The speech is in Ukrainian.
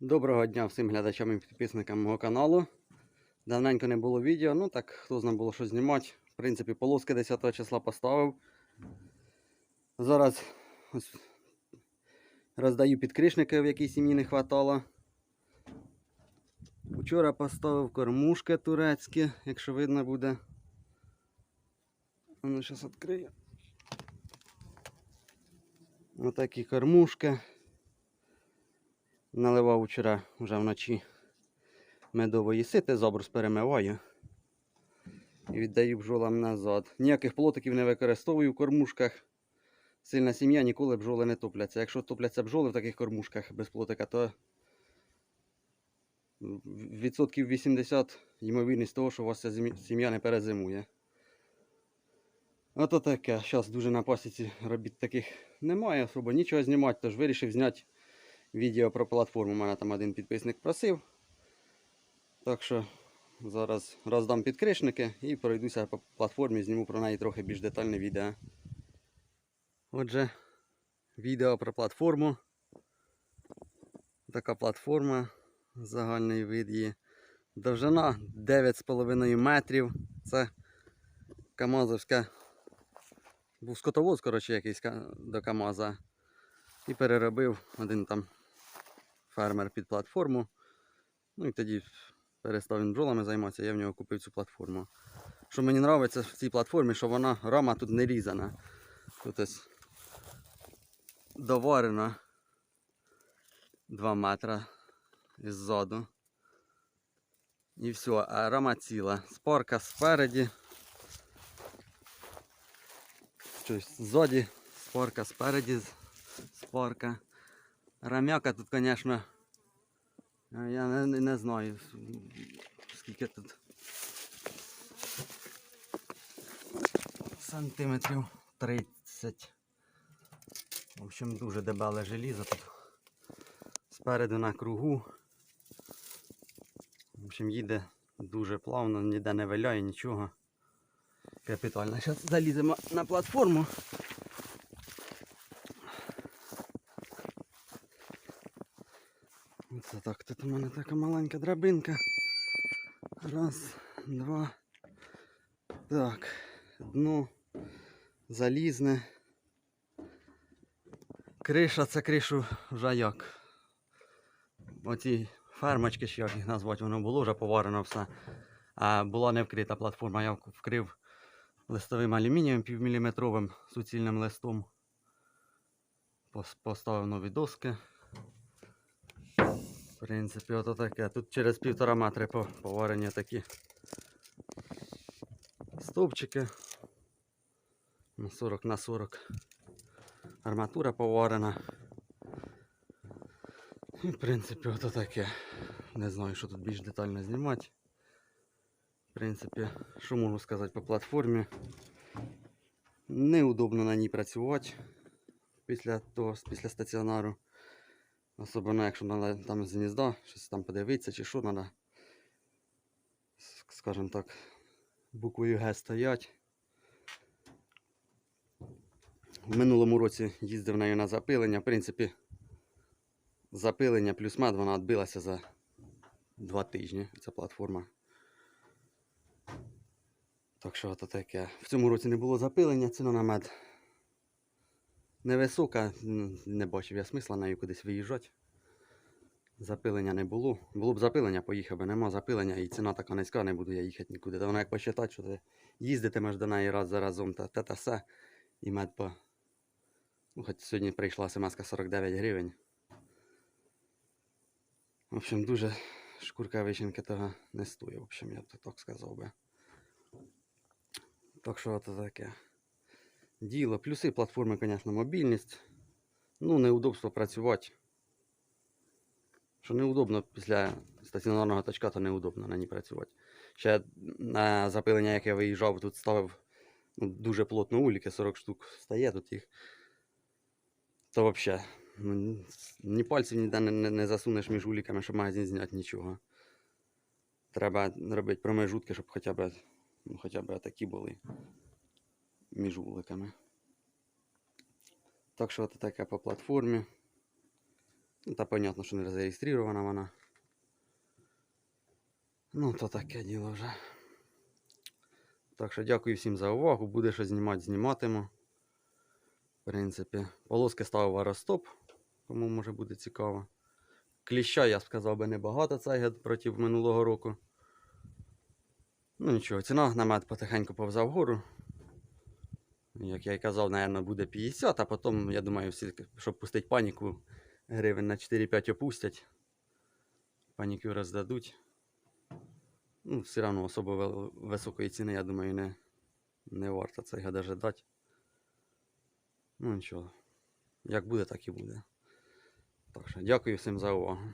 Доброго дня всім глядачам і підписникам мого каналу. Давненько не було відео, ну так хто знає було що знімати. В принципі, полоски 10 числа поставив. Зараз роздаю підкришники, в якій сім'ї не хватало. Вчора поставив кормушки турецькі, якщо видно буде. Ну, зараз відкрию. Отакі кормушки. Наливав вчора вже вночі медової сити, забрус перемиваю і віддаю бджолам назад. Ніяких плотиків не використовую в кормушках. Сильна сім'я ніколи бджоли не топляться. Якщо топляться бджоли в таких кормушках без плотика, то відсотків 80 ймовірність того, що у вас ця сім'я не перезимує. Ото таке. Зараз дуже на пасіці робіт таких немає, особо нічого знімати, тож вирішив зняти відео про платформу. У мене там один підписник просив. Так що зараз роздам підкришники і пройдуся по платформі, зніму про неї трохи більш детальне відео. Отже, відео про платформу. Така платформа, загальний вид її. Довжина 9,5 метрів. Це Камазовська. Був скотовоз, коротше, якийсь до Камаза. І переробив один там фермер під платформу. Ну і тоді перестав він бджолами займатися, я в нього купив цю платформу. Що мені подобається в цій платформі, що вона рама тут не різана. Тут ось доварена 2 метри ззаду. І все, а рама ціла. Спарка спереді. Щось ззаді, спарка спереді, спарка. Рамяка тут, звісно, я не, не, знаю, скільки тут сантиметрів 30. В общем, дуже дебеле желізо тут. Спереду на кругу. В общем, їде дуже плавно, ніде не виляє нічого. Капітально. Зараз заліземо на платформу. Так, тут у мене така маленька драбинка. Раз, два. Так, дно залізне. Криша це кришу вже як. Оці фермочки, ще як їх назвати, воно було вже поварено все. А була не вкрита платформа, я вкрив листовим алюмінієм півміліметровим суцільним листом. Поставив нові доски. Принципі, ото таке. Тут через півтора метри по- поварені такі стовпчики. На 40 на 40. Арматура поварена. І, в принципі, ото таке. Не знаю, що тут більш детально знімати. В принципі, що можу сказати по платформі. Неудобно на ній працювати після того, після стаціонару. Особливо, якщо треба там з гнізда, щось там подивитися чи що треба, скажімо так, буквою Г стоять. В минулому році їздив нею на запилення. В принципі, запилення плюс мед вона відбилася за два тижні. Ця платформа. Так що то таке. В цьому році не було запилення, ціна на мед невисока, не бачив я смисла нею кудись виїжджати. Запилення не було. Було б запилення, поїхав би, нема запилення і ціна така низька, не буду я їхати нікуди. Та вона як посчитати, що ти їздитимеш до неї раз за разом та те та все. І мед по. Ну, хоч сьогодні прийшла смс 49 гривень. В общем, дуже шкурка вишеньки того не стоїть, в общем, я б так сказав би. Так що це таке діло. Плюси платформи, звісно, мобільність. Ну, неудобство працювати. Що неудобно після стаціонарного точка, то неудобно на ній працювати. Ще на запилення, як я виїжджав, тут ставив ну, дуже плотно уліки, 40 штук стає тут їх. То взагалі, ну, ні пальців ніде не, не, не засунеш між уліками, щоб магазин зняти нічого. Треба робити промежутки, щоб хоча б, ну, хоча б такі були між вуликами. Так що це таке по платформі. Ну, та понятно, що не зареєстрована вона. Ну, то таке діло вже. Так що дякую всім за увагу. Буде що знімати, зніматиму. В принципі, полоски ставив аеростоп, кому може буде цікаво. Кліща, я б сказав би, небагато цей проти минулого року. Ну нічого, ціна намет потихеньку повза вгору. Як я і казав, напевно, буде 50, а потім, я думаю, всі, щоб пустити паніку, гривень на 4-5 опустять. Паніку роздадуть. Ну, все одно особо високої ціни, я думаю, не, не варто цього даже дати. Ну нічого. Як буде, так і буде. Так що дякую всім за увагу.